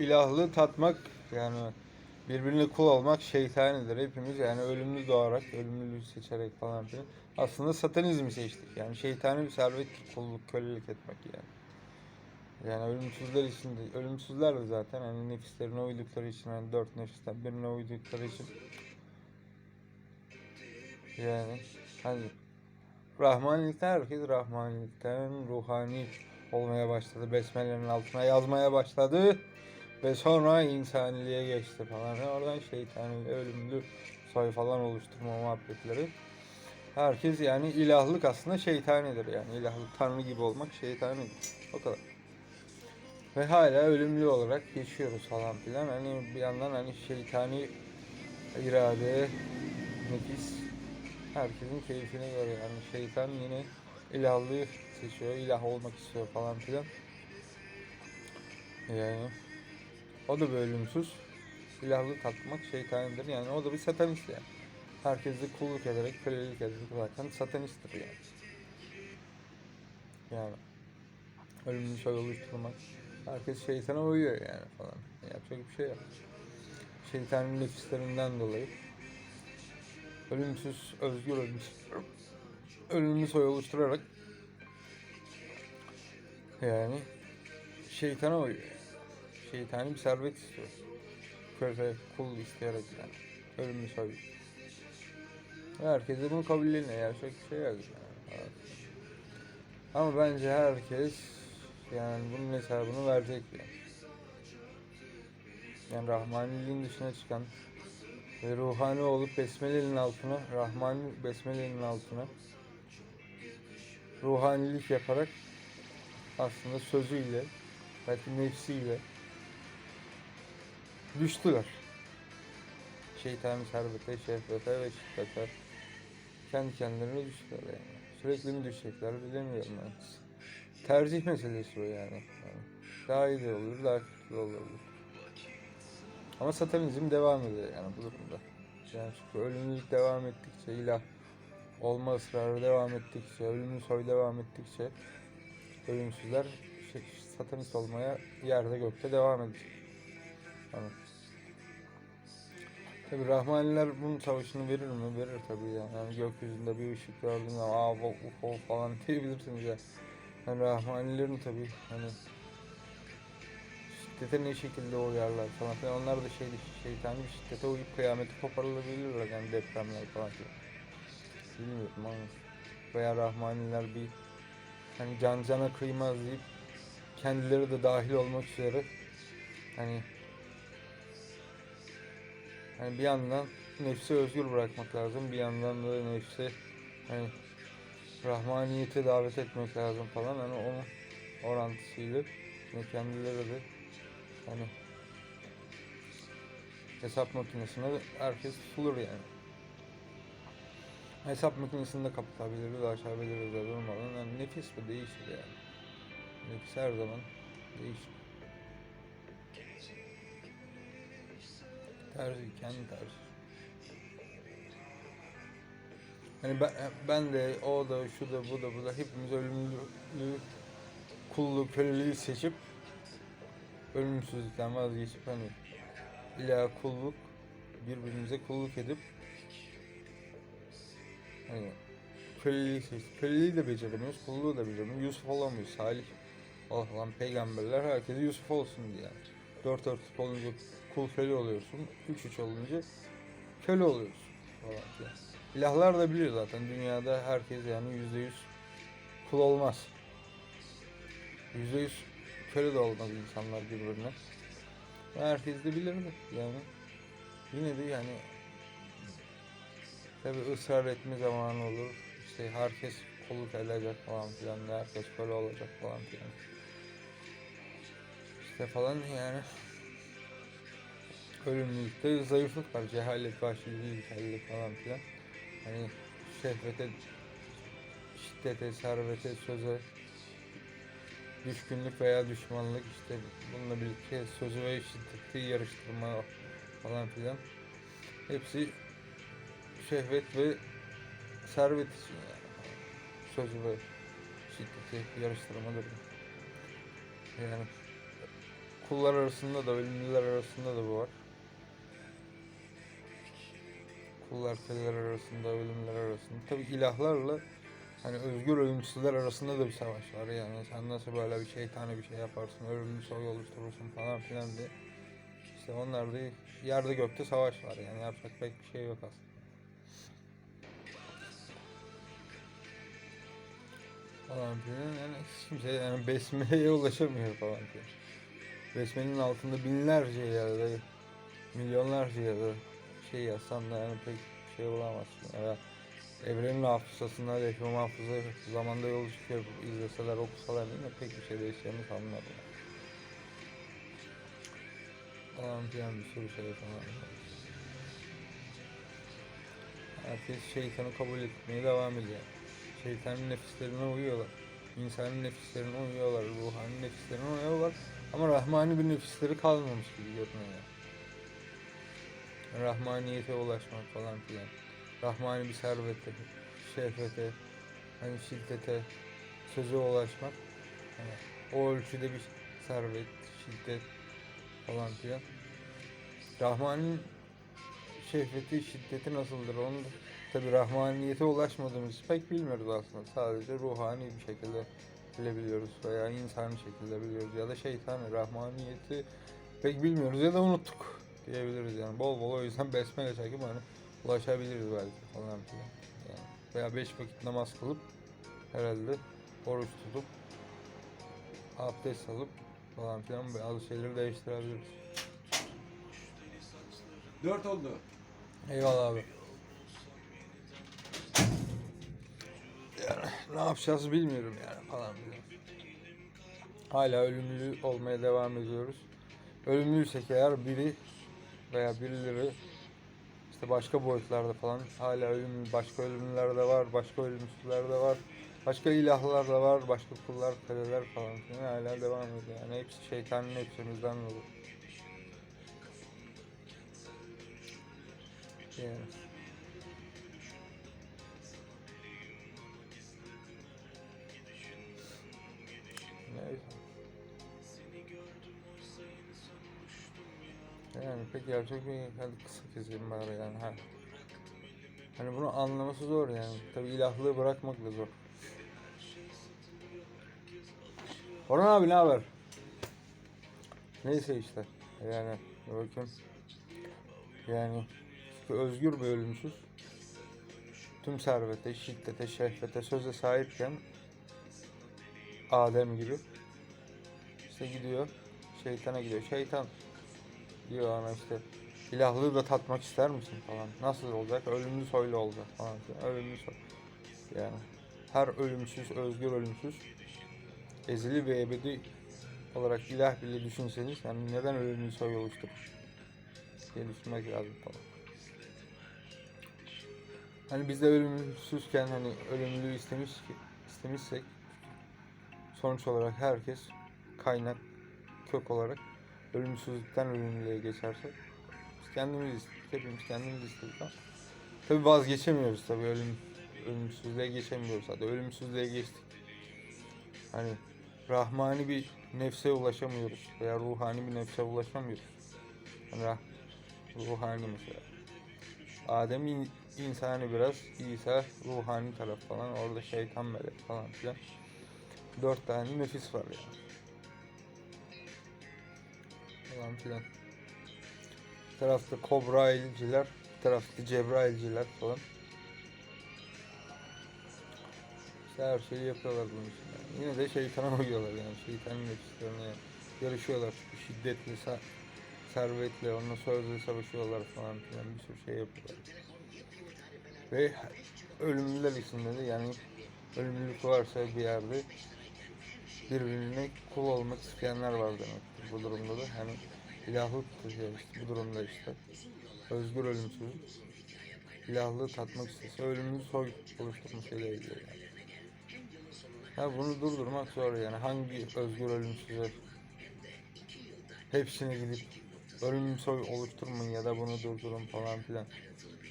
ilahlığı tatmak yani birbirine kul olmak şeytanidir. Hepimiz yani ölümlü doğarak, ölümlülüğü seçerek falan filan. Aslında satanizmi seçtik. Yani şeytani bir servet kulluk, kölelik etmek yani. Yani ölümsüzler için de, ölümsüzler de zaten hani nefislerine uydukları için, hani dört nefisten birine uydukları için yani hani Rahmanilikten herkes Rahmanilikten ruhani olmaya başladı. Besmele'nin altına yazmaya başladı. Ve sonra insaniliğe geçti falan. Ve oradan şeytani, ölümlü soy falan oluşturma muhabbetleri. Herkes yani ilahlık aslında şeytanidir yani. ilahlık tanrı gibi olmak şeytanidir. O kadar. Ve hala ölümlü olarak yaşıyoruz falan filan. Hani bir yandan hani şeytani irade, nefis herkesin keyfine göre yani şeytan yine ilahlığı seçiyor, ilah olmak istiyor falan filan. Yani o da bir ölümsüz. İlahlığı tatmak şeytanidir yani o da bir satanist yani. Herkese kulluk ederek, kölelik ederek zaten satanisttir yani. Yani ölümlü soy oluşturmak. Herkes şeytana uyuyor yani falan. Yapacak bir şey yok. Şeytanın nefislerinden dolayı ölümsüz, özgür ölmüş. Ölümlü soy oluşturarak yani şeytana uyuyor. Şeytani bir servet istiyor. Köle, kul isteyerek yani. Ölümlü. Ve Herkes de bunu kabulleniyor. Yapacak bir şey yani. Evet. Ama bence herkes yani bunun hesabını verecek yani. Yani Rahmaniliğin dışına çıkan ve ruhani olup Besmele'nin altına, Rahmani Besmele'nin altına ruhanilik yaparak aslında sözüyle, belki nefsiyle düştüler. Şeytani servete, şehvete ve şiddete kendi kendilerine düştüler yani. Sürekli mi düşecekler bilemiyorum yani. Tercih meselesi o yani. yani. Daha iyi de olur, daha kötü de olabilir. Ama satanizm devam ediyor yani bu durumda. Yani çünkü ölümlülük devam ettikçe, ilah olma ısrarı devam ettikçe, ölümlü soy devam ettikçe ölümsüzler şey, satanist olmaya yerde gökte devam edecek. Yani. Tabi Rahmaniler bunun savaşını verir mi? Verir tabi yani. yani gökyüzünde bir ışık gördüğünde aa bu UFO falan diyebilirsiniz ya. Yani Rahmanilerin tabi hani şiddete ne şekilde uyarlar falan filan. Onlar da şey, şeytani bir şiddete uyup kıyameti koparılabilirler yani depremler falan filan. Bilmiyorum ama veya Rahmaniler bir hani can cana kıymaz deyip kendileri de dahil olmak üzere hani hani bir yandan nefsi özgür bırakmak lazım bir yandan da nefsi hani rahmaniyete davet etmek lazım falan hani onun orantısıyla hani kendileri de hani hesap makinesine herkes tutulur yani. Hesap makinesini de kapatabiliriz, açabiliriz de durmadan. Yani nefis bu değişir yani. Nefis her zaman değişir. Tercih, kendi tercih. Hani ben, ben de o da şu da bu da bu da hepimiz ölümlülüğü kulluk köleliği seçip ölümsüzlükten vazgeçip hani ila kulluk birbirimize kulluk edip hani köleliği seçtik. Köleliği de beceremiyoruz, kulluğu da beceremiyoruz. Yusuf olamıyoruz. Salih olan peygamberler herkese Yusuf olsun diye. Dört dörtlük olunca kul köle oluyorsun. Üç üç olunca köle oluyorsun falan. İlahlar da biliyor zaten dünyada herkes yani yüzde yüz kul olmaz. Yüzde yüz köle de olmaz insanlar birbirine. Herkes de bilirdi yani. Yine de yani tabi ısrar etme zamanı olur. İşte herkes kolluk edecek falan filan. Herkes köle olacak falan filan. İşte falan yani ölümlülükte zayıflık var. Cehalet, vahşililik, ilkellik falan filan. Hani şehvete, şiddete, servete, söze düşkünlük veya düşmanlık işte bununla birlikte sözü ve şiddeti yarıştırma falan filan. Hepsi şehvet ve servet için yani. Sözü ve şiddeti yarıştırmadır. Yani kullar arasında da ölümlüler arasında da bu var. Kullar köleler arasında, ölümler arasında. Tabi ilahlarla hani özgür ölümsüzler arasında da bir savaş var yani. Sen nasıl böyle bir şeytani bir şey yaparsın, ölümlü soy oluşturursun falan filan diye. İşte onlar da yerde gökte savaş var yani yapacak pek bir şey yok aslında. Falan filan yani kimse yani besmeleye ulaşamıyor falan filan. Besmelenin altında binlerce yerde, milyonlarca yerde şey yazsan da yani pek şey bulamazsın. Ya evrenin hafızasında yaşam hafıza zamanda yol çıkıyor izleseler okusalar yine pek bir şey değişeceğini sanmıyorum. Falan filan bir sürü şey falan. Herkes şeytanı kabul etmeye devam ediyor. Şeytanın nefislerine uyuyorlar. İnsanın nefislerine uyuyorlar. Ruhani nefislerine uyuyorlar. Ama rahmani bir nefisleri kalmamış gibi görünüyor. Rahmaniyete ulaşmak falan filan. Rahmani bir servete, şehvete, hani şiddete, söze ulaşmak. Yani o ölçüde bir servet, şiddet falan filan. Rahman'ın şehveti, şiddeti nasıldır onu da tabi rahmaniyete ulaşmadığımız pek bilmiyoruz aslında. Sadece ruhani bir şekilde bilebiliyoruz veya insani şekilde biliyoruz ya da şeytani rahmaniyeti pek bilmiyoruz ya da unuttuk diyebiliriz yani. Bol bol o yüzden besmele çekip hani ulaşabiliriz belki falan filan. Yani veya beş vakit namaz kılıp herhalde oruç tutup abdest alıp falan filan bazı şeyleri değiştirebiliriz. Dört oldu. Eyvallah abi. Yani ne yapacağız bilmiyorum yani falan filan. Hala ölümlü olmaya devam ediyoruz. Ölümlüysek eğer biri veya birileri işte başka boyutlarda falan hala ölüm başka ölümlüler de var, başka ölümsüzler de var. Başka ilahlar da var, başka kullar, köleler falan filan hala devam ediyor. Yani hepsi şeytanın hepsimizden dolu. Yani. Neyse. Yani pek yapacak bir hadi kısa keseyim bari yani. Ha. Hani bunu anlaması zor yani. Tabi ilahlığı bırakmak da zor. Orhan abi ne haber? Neyse işte. Yani bakın. Yani çünkü özgür bir ölümsüz. Tüm servete, şiddete, şehvete, söze sahipken Adem gibi işte gidiyor şeytana gidiyor. Şeytan diyor ona işte ilahlığı da tatmak ister misin falan. Nasıl olacak? Ölümlü soylu olacak falan. Ölümlü soy. Yani her ölümsüz, özgür ölümsüz ezeli ve ebedi olarak ilah bile düşünseniz yani neden ölümlü soy oluşturur diye düşünmek lazım falan. Hani biz de ölümsüzken hani ölümlülüğü istemiş istemişsek sonuç olarak herkes kaynak kök olarak ölümsüzlükten ölümlülüğe geçerse biz kendimiz istedik, hepimiz kendimiz istedik ama tabi vazgeçemiyoruz tabi ölüm ölümsüzlüğe geçemiyoruz hadi ölümsüzlüğe geçtik hani rahmani bir nefse ulaşamıyoruz veya ruhani bir nefse ulaşamıyoruz hani rah- ruhani mesela Adem in- insani biraz, İsa ruhani taraf falan, orada şeytan melek falan filan. Dört tane nefis var yani. Falan filan. Bir tarafta Kobrailciler, bir tarafta Cebrailciler falan. İşte her şeyi yapıyorlar bunun için. Yine de şeytana uyuyorlar yani. Şeytanın nefislerine yarışıyorlar. Çünkü şiddetle, sa- servetle, onunla sözle savaşıyorlar falan filan. Bir sürü şey yapıyorlar. Ve ölümlüler içinde de yani ölümlülük varsa bir yerde birbirine kul olmak isteyenler var demektir bu durumda da. Hani ilahlık işte bu durumda işte. Özgür ölümsüz. İlahlığı tatmak istese ölümlü soy oluşturmasıyla ilgili yani. Ha bunu durdurmak zor yani. Hangi özgür ölümsüze hepsine gidip ölümlü soy oluşturmayın ya da bunu durdurun falan filan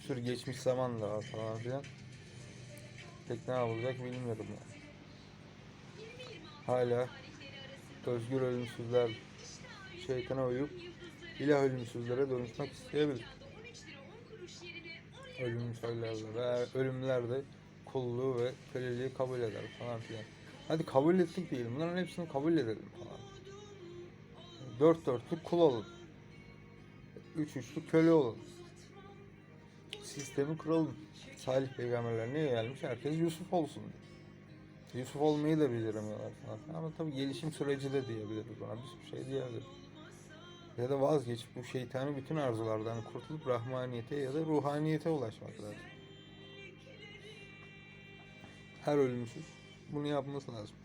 sürü geçmiş zaman da var falan filan. Pek ne yapılacak bilmiyorum yani. Hala özgür ölümsüzler şeytana uyup ilah ölümsüzlere dönüşmek isteyebilir. Ölümlü söylerler ve ölümler de kulluğu ve köleliği kabul eder falan filan. Hadi kabul ettik diyelim. Bunların hepsini kabul edelim falan. Dört dörtlük kul olun. Üç üçlük köle olun. Sistemi kuralım. Salih peygamberler niye gelmiş? Herkes Yusuf olsun diyor. Yusuf olmayı da biliremiyorlar falan. Ama tabii gelişim süreci de diyebiliriz buna. Bir şey diyebiliriz. Ya da vazgeçip bu şeytani bütün arzulardan kurtulup rahmaniyete ya da ruhaniyete ulaşmak lazım. Her ölümsüz bunu yapması lazım.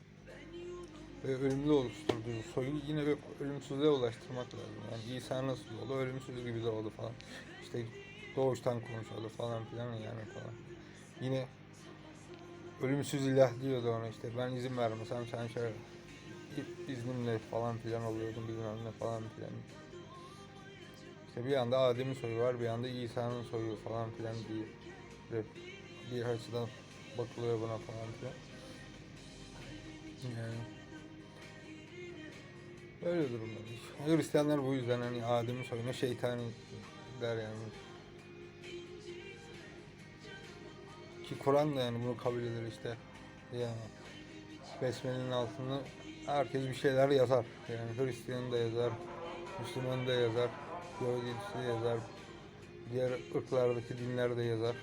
Ve ölümlü oluşturduğu soyu yine bir ölümsüzlüğe ulaştırmak lazım. Yani İsa nasıl oldu? Ölümsüz gibi doğdu falan. İşte doğuştan konuşuyordu falan filan yani falan. Yine ölümsüz ilah diyordu ona işte ben izin vermesem sen şöyle iznimle falan filan oluyordun bilmem ne falan filan. İşte bir anda Adem'in soyu var bir anda İsa'nın soyu falan filan diye bir, bir açıdan bakılıyor buna falan filan. Yani Öyle durumlar. Hristiyanlar bu yüzden hani Adem'in soyuna şeytani der yani. Ki Kur'an da yani bunu kabul eder işte. Yani Besmele'nin altında herkes bir şeyler yazar. Yani Hristiyan da yazar, Müslüman da yazar, Yahudisi de yazar, diğer ırklardaki dinler de yazar.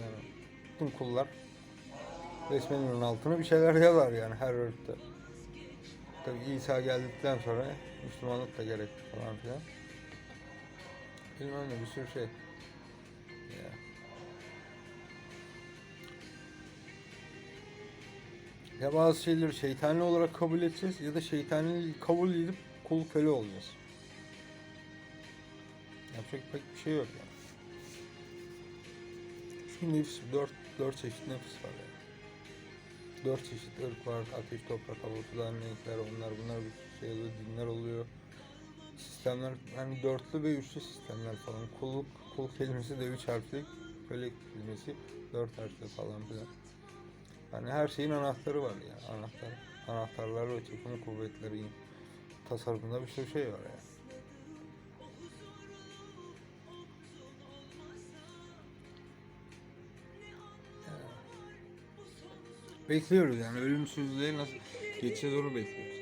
Yani bütün kullar Besmele'nin altına bir şeyler yazar yani her ırkta. Tabii İsa geldikten sonra Müslümanlık da gerekti falan filan. Bilmem ne bir sürü şey. Ya bazı şeyleri şeytani olarak kabul edeceğiz ya da şeytani kabul edip kul köle olacağız. Yapacak pek bir şey yok yani. Şu nefis, dört, dört çeşit nefis var yani. Dört çeşit ırk var. Ateş, toprak, hava, sudan renkler, onlar bunlar bir şey oluyor, dinler oluyor. Sistemler, hani dörtlü ve üçlü sistemler falan. Kulluk, kul kelimesi de üç harfli, köle kelimesi dört harfli falan filan. Hani her şeyin anahtarı var ya, anahtar. Anahtarlar ve çekim kuvvetleri tasarımında bir sürü şey var ya. Bekliyoruz yani ölümsüzlüğe nasıl geçeceğiz onu bekliyoruz.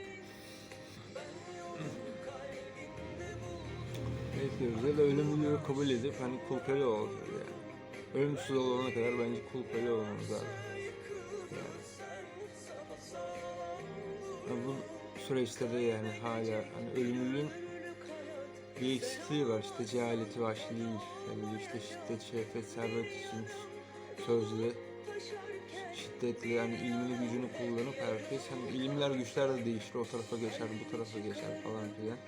Bekliyoruz ya da ölümlülüğü kabul edip hani kul olacağız yani. Ölümsüz olana kadar bence kul olmamız lazım. Yani. Bu süreçte de yani hala hani ölümlülüğün bir eksikliği var işte cehaleti, vahşiliği, yani işte şiddet, şehvet, servet için sözlü, şiddetli yani ilmini gücünü kullanıp herkes hani ilimler güçler de değişir o tarafa geçer bu tarafa geçer falan filan.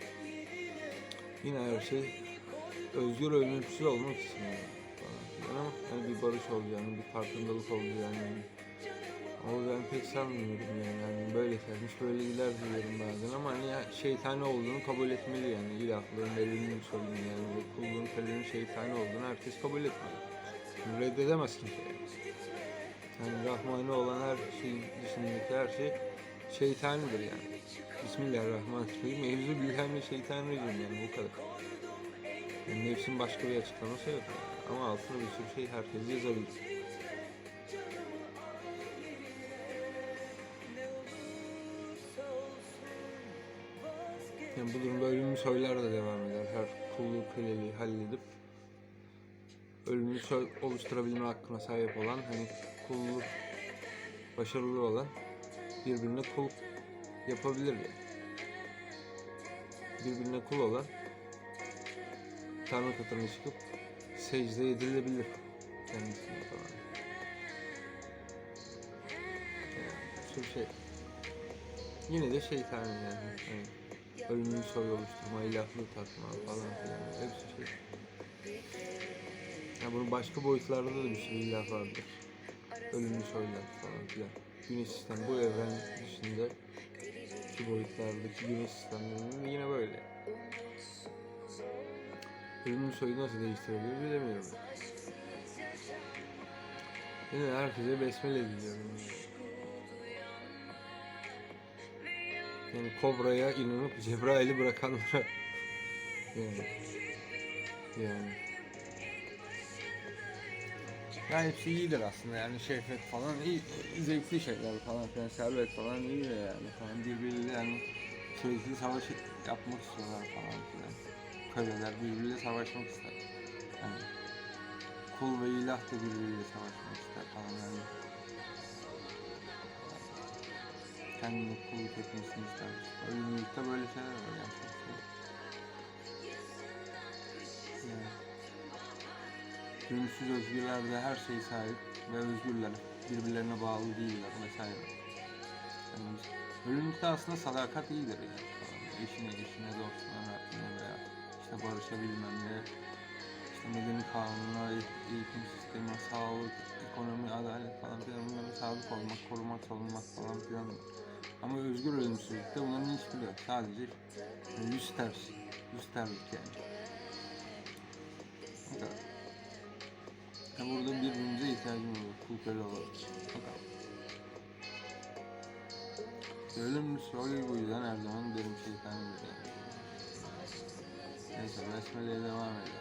Yine her şey özgür ölümsüz olmak için yani falan filan ama hani bir barış olacağını, bir farkındalık olacağını ama ben pek sanmıyorum yani. yani böyle gelmiş böyle gider diyorum bazen ama hani şeytani olduğunu kabul etmeli yani ilahlığın elinin sorunu yani kulluğun kölenin şeytani olduğunu herkes kabul etmeli. Bunu reddedemez kimse yani. Yani Rahmani olan her şey dışındaki her şey şeytanidir yani. Bismillahirrahmanirrahim. Mevzu bilhemle şeytanirracim yani bu kadar. Yani nefsin başka bir açıklaması yok yani. Ama altına bir sürü şey herkes yazabilir. Yani bu durumda ölümlü soylar da devam eder. Her kulluğu köleliği halledip ölümlü soy oluşturabilme hakkına sahip olan hani kulluğu başarılı olan birbirine kul yapabilir yani. Birbirine kul olan Tanrı katına çıkıp secde edilebilir kendisine falan. Yani şey. Yine de şeytani yani. yani ölümlü soy oluşturma, ilahlığı takma falan filan. Hepsi şey. Ya bunun başka boyutlarda da bir sürü ilah vardır. Ölümlü soylar falan filan. Güneş sistemi bu evren dışında şu boyutlardaki güneş sistemlerinin yine böyle. Ölümlü soyu nasıl değiştirebilir bilemiyorum. Yine herkese besmele diliyorum. Yani kobraya inanıp Cebrail'i bırakanlara. Yani. Yani. Ya hepsi iyidir aslında. Yani şehvet falan iyi, zevkli şeyler falan filan servet falan iyi de yani falan birbiriyle yani sürekli savaş yapmak istiyorlar falan filan. Köleler birbiriyle savaşmak ister. Yani kul ve ilah da birbiriyle savaşmak ister falan yani kendini kulluk etmesini ister ölümlükte böyle şeyler var şey. yani Gönülsüz özgürlerde her şey sahip ve özgürler. Birbirlerine bağlı değiller vesaire. Yani ölümlükte aslında sadakat iyidir yani. Eşine, eşine, dostuna, Rabbine veya işte barışabilmemle, işte medeni kanuna, e- eğitim sistemi, sağlık, ekonomi, adalet falan filan bunlara sadık olmak, korumak, savunmak falan filan. Ama özgür ölümsüzlükte bunların hiçbiri yok. Sadece yüz ters, yüz terlik yani. Kadar. Ya burada birbirimize ihtiyacımız var. Kul köle olarak. Bakalım. Ölüm soyu bu yüzden her zaman benim şeytanımdır yani. Neyse besmele'ye devam edelim.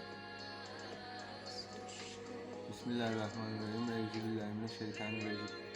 Bismillahirrahmanirrahim. Euzubillahimineşşeytanirracim.